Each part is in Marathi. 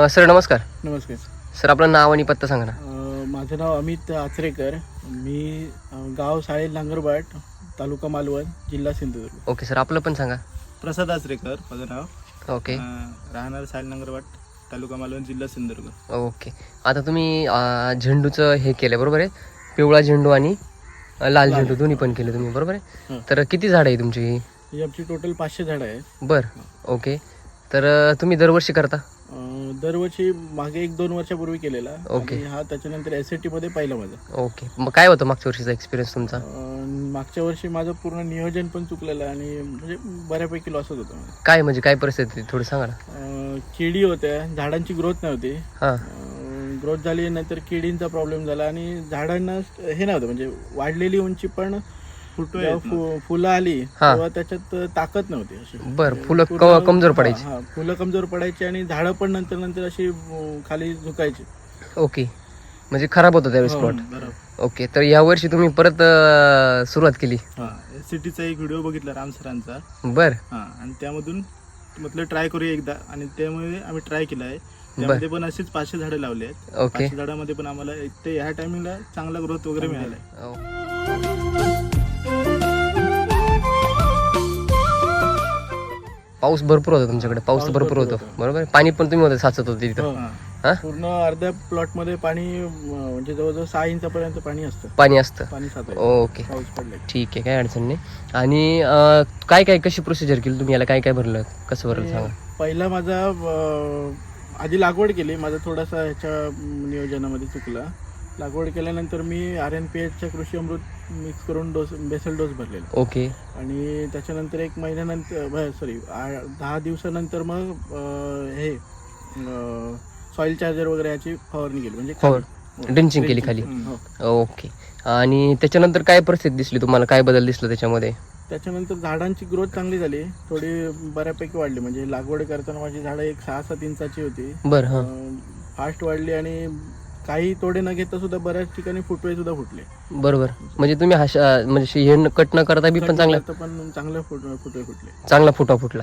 अ, सर नमस्कार. नमस्कार. सर आपलं नाव आणि पत्ता सांगा ना. अ, माझं नाव अमित आचरेकर. मी अ, गाव साळेल नांगरबाट तालुका मालवण जिल्हा सिंधुदुर्ग. ओके सर आपलं पण सांगा. प्रसाद आचरेकर माझं नाव. ओके. अं, राहणार सायनगरवाट तालुका मालवण जिल्हा सिंधुदुर्ग. ओके. आता तुम्ही अ, झेंडूचं हे केलं बरोबर आहे? पिवळा झेंडू आणि अ, लाल. झेंडू दोन्ही पण केले तुम्ही बरोबर आहे? हं. तर किती झाडं आहे तुमची? ही आमची टोटल पाचशे झाडं आहेत. बरं. ओके. तर अ, तुम्ही दरवर्षी करता? दरवर्षी मागे एक दोन वर्षापूर्वी केलेला. ओके. आणि हा त्याच्यानंतर एसमध्ये पहिला माझा. ओके. मग काय होतं मागच्या वर्षीचा एक्सपिरियन्स तुमचा? अ, मागच्या वर्षी माझं पूर्ण नियोजन पण चुकलेलं आणि म्हणजे बऱ्यापैकी लॉसच होतं. काय म्हणजे काय परिस्थिती थोडी सांगा ना. अ, किडी होत्या. झाडांची ग्रोथ नव्हती. हां. ग्रोथ झाली नंतर किडींचा प्रॉब्लेम झाला आणि झाडांना हे नव्हतं. म्हणजे वाढलेली उंची पण फुटो. फु- फुलं आली हा. तेव्हा त्याच्यात ताकद नव्हती अशी. बरं फुलं पूर्ण- क- कमजोर पडायची? हा, हा, फुलं कमजोर पडायची आणि झाडं पण नंतर नंतर अशी अं, खाली झुकायची. ओके. म्हणजे खराब होतं त्यावेळेस हो. प्लॉट? बरोबर ओके तर या वर्षी तुम्ही परत अ, सुरुवात केली. हा सिटीचा एक व्हिडिओ बघितला राम सरांचा. बर. हा आणि त्यामधून म्हटलं ट्राय करूया एकदा. आणि त्यामुळे आम्ही ट्राय केला आहे त्यामध्ये पण अशीच पाचशे झाडे लावली आहेत. ओके. पाचशे झाडामध्ये पण आम्हाला एक ते ह्या टायमिंगला चांगला ग्रोथ वगैरे मिळाला आहे ओ. पाऊस भरपूर होता तुमच्याकडे पाऊस भरपूर होतो. बरोबर? पाणी पण तुम्ही होते साचत होते तिथं. हो. पूर्ण अर्ध्या प्लॉटमध्ये पाणी म्हणजे जवळजवळ सहा इंचापर्यंत पाणी असतं. पाणी असतं. पाणी साचत ओके. पाऊस पडले. ठीक आहे काय अडचण नाही. आणि अं, काय काय कशी प्रोसिजर केली तुम्ही याला? काय काय भरलं? कसं भरलं सांगा. पहिला माझा अं, आधी लागवड केली. माझा थोडासा ह्याच्या नियोजनामध्ये चुकला. लागवड केल्यानंतर मी आर एन पी एचच्या कृषी अमृत मिक्स करून डोस बेसल डोस भरलेला. ओके. आणि त्याच्यानंतर एक महिन्यानंतर सॉरी दहा दिवसानंतर मग हे सॉइल चार्जर वगैरे याची फवारणी केली. म्हणजे हो. ड्रिंचिंग केली खाली. हो. ओके. आणि त्याच्यानंतर काय परिस्थिती दिसली तुम्हाला? काय बदल दिसलं त्याच्यामध्ये? त्याच्यानंतर झाडांची ग्रोथ चांगली झाली. थोडी बऱ्यापैकी वाढली. म्हणजे लागवड करताना माझी झाडं एक सहा सात इंचाची होती. बरं फास्ट वाढली आणि काही तोडे न घेता सुद्धा बऱ्याच ठिकाणी फुटवे सुद्धा फुटले. बरोबर. म्हणजे तुम्ही हा श- म्हणजे हे कट न करता बी पण चांगला पण चांगले फुट फुटवे फुटले. चांगला फुटा फुटला.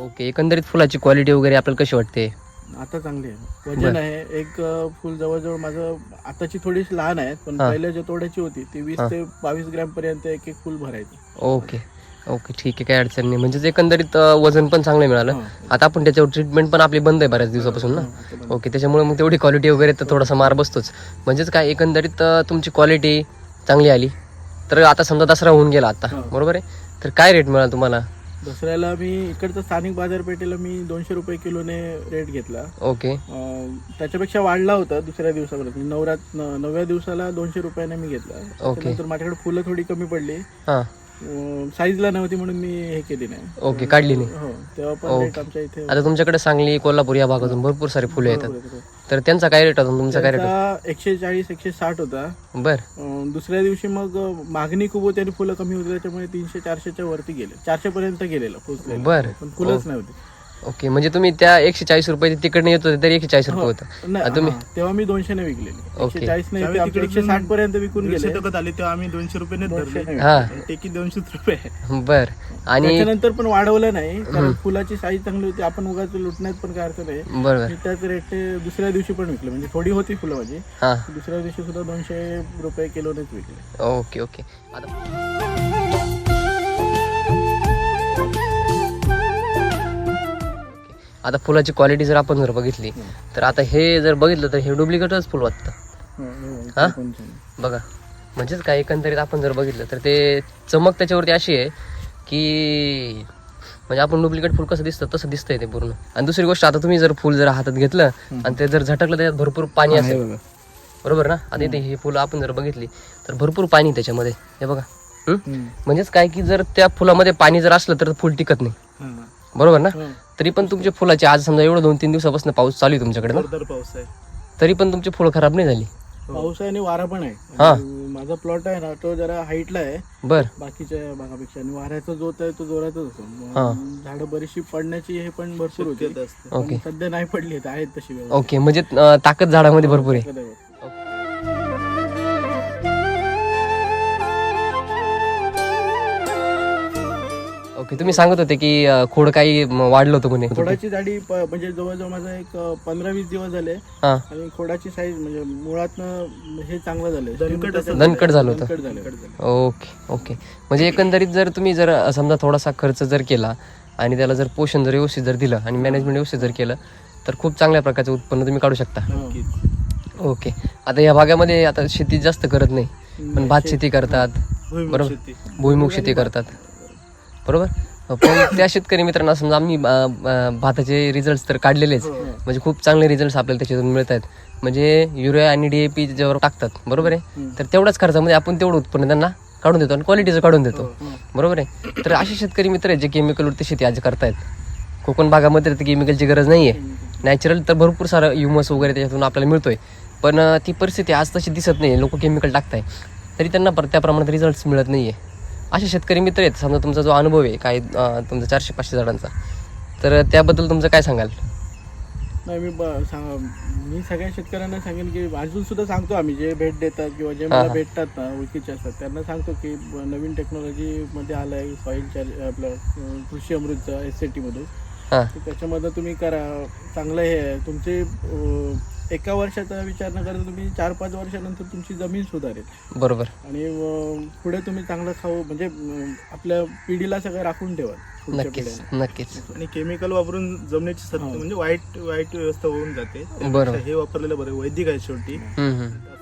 ओके एकंदरीत फुलाची क्वालिटी वगैरे आपल्याला कशी वाटते? आता चांगली आहे. वजन आहे. एक अं, फुल जवळजवळ माझं आताची थोडीशी लहान आहे पण हा. पहिल्या ज्या तोड्याची होती ती वीस हा. ते बावीस ग्रॅम पर्यंत एक एक फुल भरायची. ओके. ओके ठीक आहे काय अडचण नाही. म्हणजेच एकंदरीत अं, वजन पण चांगलं मिळालं. हा. आता आपण त्याच्यावर ट्रीटमेंट पण आपली बंद आहे बऱ्याच दिवसापासून ना? हा, बंद. ओके त्याच्यामुळे मग तेवढी क्वालिटी वगैरे तर थोडासा मार बसतोच. म्हणजेच काय एकंदरीत अं, तुमची क्वालिटी चांगली आली. तर आता समजा दसरा होऊन गेला आता हा. बरोबर आहे? तर काय रेट मिळाला तुम्हाला? दसऱ्याला मी इकडचं स्थानिक बाजारपेठेला मी दोनशे रुपये किलोने रेट घेतला. ओके. अं, त्याच्यापेक्षा वाढला होता दुसऱ्या दिवसापर्यंत. नवरात न- नवव्या दिवसाला दोनशे रुपयाने मी घेतला. त्याच्यानंतर माझ्याकडे फुलं थोडी कमी पडली. हां. साईजला नव्हती म्हणून मी हे केली नाही. ओके काढली नाही. हो तेव्हा पण ओके. रेट आमच्या इथे आता तुमच्याकडे सांगली कोल्हापूर या भागातून भरपूर सारे फुलं येतात. बरोबर. तर त्यांचा काय रेट होता? तुमचा काय रेट त्याचा एकशे चाळीस एकशे साठ होता. बर. अं, दुसऱ्या दिवशी मग अं, मागणी खूप होती आणि फुलं कमी होती त्याच्यामुळे तीनशे चारशेच्या वरती गेले. चारशे पर्यंत गेलेलं पोहोचलेलं. बर. पण फुलंच नव्हती. ओके म्हणजे तुम्ही त्या एकशे चाळीस रुपये तिकडनं येत होते तरी एकशे चाळीस रुपये होतं. नाही, आता तुम्ही- हा, तेव्हा मी दोनशे ने विकलेली. ओके. एकशे चाळीस ने एकशे साठ पर्यंत विकून गेले. आली तेव्हा आम्ही दोनशे रुपये दोनशे धरले. ने हा. टेकी दोनशेच रुपये. आहे. बर. आणि त्याच्यानंतर पण वाढवलं नाही कारण फुलाची साईज चांगली होती. आपण उगाच लुटण्यात पण काय अर्थ नाही बरोबर. मी त्याच रेट दुसऱ्या दिवशी पण विकले. म्हणजे थोडी होती फुलं माझी. हां. दुसऱ्या दिवशी सुद्धा दोनशे रुपये किलोनेच विकले. Okay okay. आता आता फुलाची क्वालिटी जर आपण जर बघितली तर आता हे जर बघितलं तर हे डुप्लिकेटच फुल वाटतं. हो? ते. बघा. म्हणजेच काय एकंदरीत आपण जर बघितलं तर ते चमक त्याच्यावरती अशी आहे की म्हणजे आपण डुप्लिकेट फुल कसं दिसतं तसं दिसतंय ते पूर्ण. आणि दुसरी गोष्ट आता तुम्ही जर फुल जर हातात घेतलं आणि ते जर झटकलं त्याच्यात भरपूर पाणी असेल. बरोबर ना? आता इथे ही फुलं आपण जर बघितली तर भरपूर पाणी त्याच्यामध्ये. हे बघा. म्हणजेच काय की जर त्या फुलामध्ये पाणी जर असलं तर फुल टिकत नाही. बरोबर ना? हो. तरी पण तुमच्या फुलाचे आज समजा एवढं दोन तीन दिवसापासून पाऊस चालू आहे तुमच्याकडे ना? जोरदार पाऊस आहे. तरी पण तुमची फुलं खराब नाही झाली? पाऊस आहे आणि वारा पण आहे. हा. आणि माझा प्लॉट आहे ना तो जरा हाईटला आहे. बर. बाकीच्या भागापेक्षा. आणि वाऱ्याचा जोत आहे तो जोरातच हा. असतो झाडं बरीचशी पडण्याची हे पण भरपूर होती. पण सध्या नाही पडली आहेत आहेत तशी व्यवस्थित. ओके. म्हणजे अं, ताकद झाडामध्ये भरपूर आहे. ओके तुम्ही सांगत होते की अं, खोड काही म, वाढलं होतं म्हणे खोडाची जाडी प- म्हणजे जवळजवळ माझा एक पंधरा वीस दिवस झाले. हा. आणि खोडाची साईज म्हणजे मुळातनं हे चांगलं झालं. दणकट असं दणकट झालं होतं. दणकट झालं. Okay okay. म्हणजे एकंदरीत जर तुम्ही जर अं, समजा थोडासा खर्च जर केला आणि त्याला जर पोषण जर व्यवस्थित जर दिलं आणि मॅनेजमेंट व्यवस्थित जर केलं तर खूप चांगल्या प्रकारचं उत्पन्न तुम्ही काढू शकता. ओके. आता या भागामध्ये आता शेती जास्त करत नाही पण भात शेती करतात. भुईमुग बरोबर. शेती. भुईमुग शेती करतात. बरोबर? पण त्या शेतकरी मित्रांना समजा आम्ही भाताचे रिझल्ट तर काढलेलेच. म्हणजे खूप चांगले रिझल्ट आपल्याला त्याच्यातून मिळत आहेत म्हणजे युरिया आणि डीएपी जेव्हा टाकतात. बरोबर आहे? तर तेवढ्याच खर्चामध्ये आपण तेवढं उत्पन्न त्यांना काढून देतो आणि क्वालिटीचं काढून देतो. बरोबर आहे? तर असे शेतकरी मित्र आहेत जे केमिकलवरती शेती आज करतायत. कोकण भागामध्ये तर केमिकलची गरज नाही आहे नॅचरल तर भरपूर सारं ह्युमस वगैरे त्याच्यातून आपल्याला मिळतोय. पण ती परिस्थिती आज तशी दिसत नाही लोक केमिकल टाकताय तरी त्यांना त्या प्रमाणात रिझल्ट मिळत नाही आहे असे शेतकरी मित्र आहेत. समजा तुमचा जो अनुभव आहे काय तुमचा चारशे पाचशे झाडांचा. तर त्याबद्दल तुमचं काय सांगाल? नाही मी सांग मी सगळ्या शेतकऱ्यांना सांगेन की अजून सुद्धा सांगतो आम्ही जे भेट देतात किंवा जे मला भेटतात ना ओळखीचे असतात त्यांना सांगतो की नवीन टेक्नॉलॉजी मध्ये आलं आहे सॉईल चार आपलं कृषी अमृतचं एस सी टीमधून हां. त्याच्यामध्ये तुम्ही करा चांगलं हे आहे. तुमचे एका वर्षाचा विचार न करता तुम्ही चार पाच वर्षानंतर तुमची जमीन सुधारेल. बरोबर. आणि अं, पुढे तुम्ही चांगलं खाऊ म्हणजे अं, आपल्या पिढीला सगळं राखून ठेवा पुढच्या नक्कीच पिढ्यांना. नक्कीच. आणि केमिकल वापरून जमिनीची सत म्हणजे वाईट वाईट व्यवस्था होऊन जाते. बरोबर. हे वापरलेलं बरं वैदिक आहे शेवटी. हम्म, हम्म.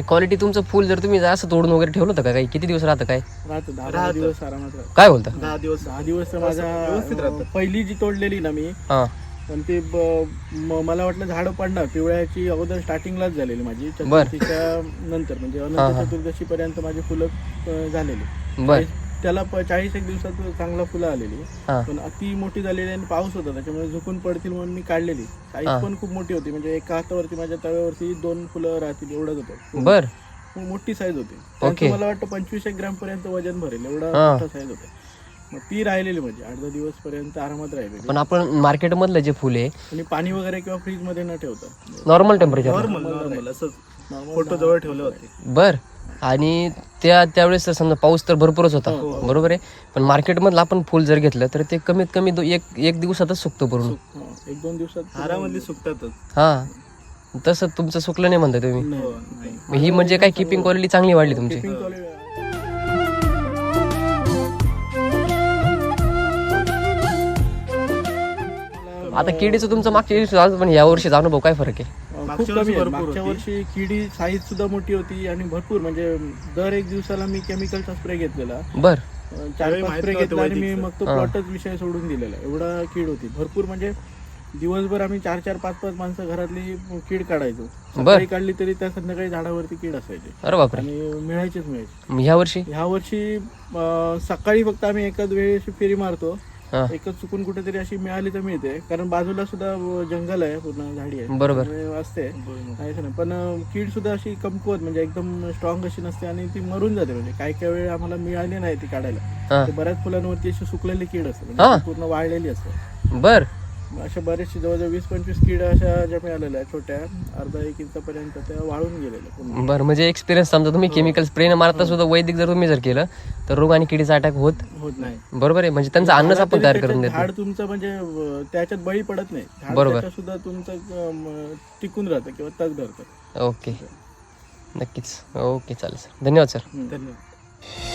आणि क्वालिटी तुमचं फुल जर तुम्ही असं तोडून वगैरे ठेवलं होतं का काही? किती दिवस राहतं काय? राहतं दहा. दिवस आरामात राहतं. काय बोलता? दहा दिवस दहा दिवस तर माझ्या व्यवस्थित राहतं. अं, पहिली जी तोडलेली ना मी हां. पण ते ब- म- मला वाटलं झाडं पडणार. पिवळ्याची अगोदर स्टार्टिंगलाच झालेली माझी. बर. चतुर्थीच्या नंतर म्हणजे हा, अनंत हा. चतुर्दशी पर्यंत माझी फुलं अं, झालेली. बर. त्याला प- चाळीस एक दिवसात चांगला फुलं आलेली. हां. पण अति मोठी झालेली आणि पाऊस होता त्याच्यामुळे झुकून पडतील म्हणून मी काढलेली. साईज हा. पण खूप मोठी होती म्हणजे एका हातावरती माझ्या तव्यावरती दोन फुलं राहतील एवढंच होतं. बर. मोठी साईज होती. त्यांचं मला वाटतं पंचवीस एक ग्रॅम पर्यंत वजन भरेल एवढा हा. मोठा साईज होता. मग ती राहिलेली म्हणजे आठ दहा दिवस पर्यंत आरामात राहिलेली. पण आपण मार्केटमधलं जे फुल आहे आणि पाणी वगैरे किंवा फ्रीजमध्ये न ठेवता. नॉर्मल टेम्परेचर नॉर्मल नॉर्मल असंच फोटो जवळ ठेवले होते. बर. आणि त्या त्यावेळेस तर समजा पाऊस तर भरपूरच होता. बरोबर आहे? पण मार्केटमधलं आपण फुल जर घेतलं तर ते कमीत कमी दो- एक एक दिवसातच सुकतं पूर्ण. हा, एक दोन दिवसात सुकतातच. हा. तसं तुमचं सुकलं नाही म्हणताय तुम्ही. नाही. हो, नाही. ही म्हणजे काय किपिंग क्वालिटी चांगली वाढली तुमची? आता किडीचं तुमचं मागच्या पण या वर्षीचा अनुभव काय फरक आहे? खूप मागच्या कमी वर्षी आहे. भरपूर मागच्या होती. वर्षी किडी साईज सुद्धा मोठी होती आणि भरपूर म्हणजे दर एक दिवसाला मी केमिकलचा स्प्रे घेतलेला. बर. चार त्यावेळी पाच माहीत स्प्रे नव्हतं घेतला आणि मी वैदिकचं. मग तो हा. प्लॉटच विषय सोडून दिलेला. एवढा कीड होती. भरपूर म्हणजे दिवसभर आम्ही चार चार पाच पाच माणसं घरातली कीड काढायचो. बर. सकाळी काढली तरी त्या संध्याकाळी झाडावरती कीड असायची. अरे बापरे. आणि मिळायचीच मिळायची ह्या वर्षी? ह्या वर्षी अं, सकाळी फक्त आम्ही एकाच वेळी अशी फेरी मारतो. एकच चुकून कुठेतरी अशी मिळाली तर मिळते. कारण बाजूला सुद्धा जंगल आहे पूर्ण झाडी आहे. बरोबर. असते काहीच नाही? पण कीड सुद्धा अशी कमकुवत म्हणजे एकदम स्ट्रॉंग अशी नसते आणि ती मरून जाते. म्हणजे काही काही वेळ आम्हाला मिळाली नाही ती काढायला. ते बऱ्याच फुलांवरती अशी सुकलेली कीड असते. म्हणजे पूर्ण वाळलेली असते. बर. अशा बरेचशे जवळजवळ वीस पंचवीस कीड अशा ज्या मिळालेल्या छोट्या अर्धा एक इंचापर्यंत त्या वाळून गेलेल्या बर म्हणजे एक्सपिरियन्स समजा तुम्ही केमिकल स्प्रे न मारता सुद्धा वैदिक जर तुम्ही जर केलं तर रोग आणि किडीचा अटॅक होत होत नाही. बरोबर आहे? म्हणजे त्यांचं अन्नच आपण तयार करून देतो. झाड तुमचं म्हणजे त्याच्यात बळी पडत नाही. बरोबर. सुद्धा तुमचं टिकून राहतं किंवा तग धरतं. ओके. नक्कीच. ओके चालेल सर. धन्यवाद सर. धन्यवाद.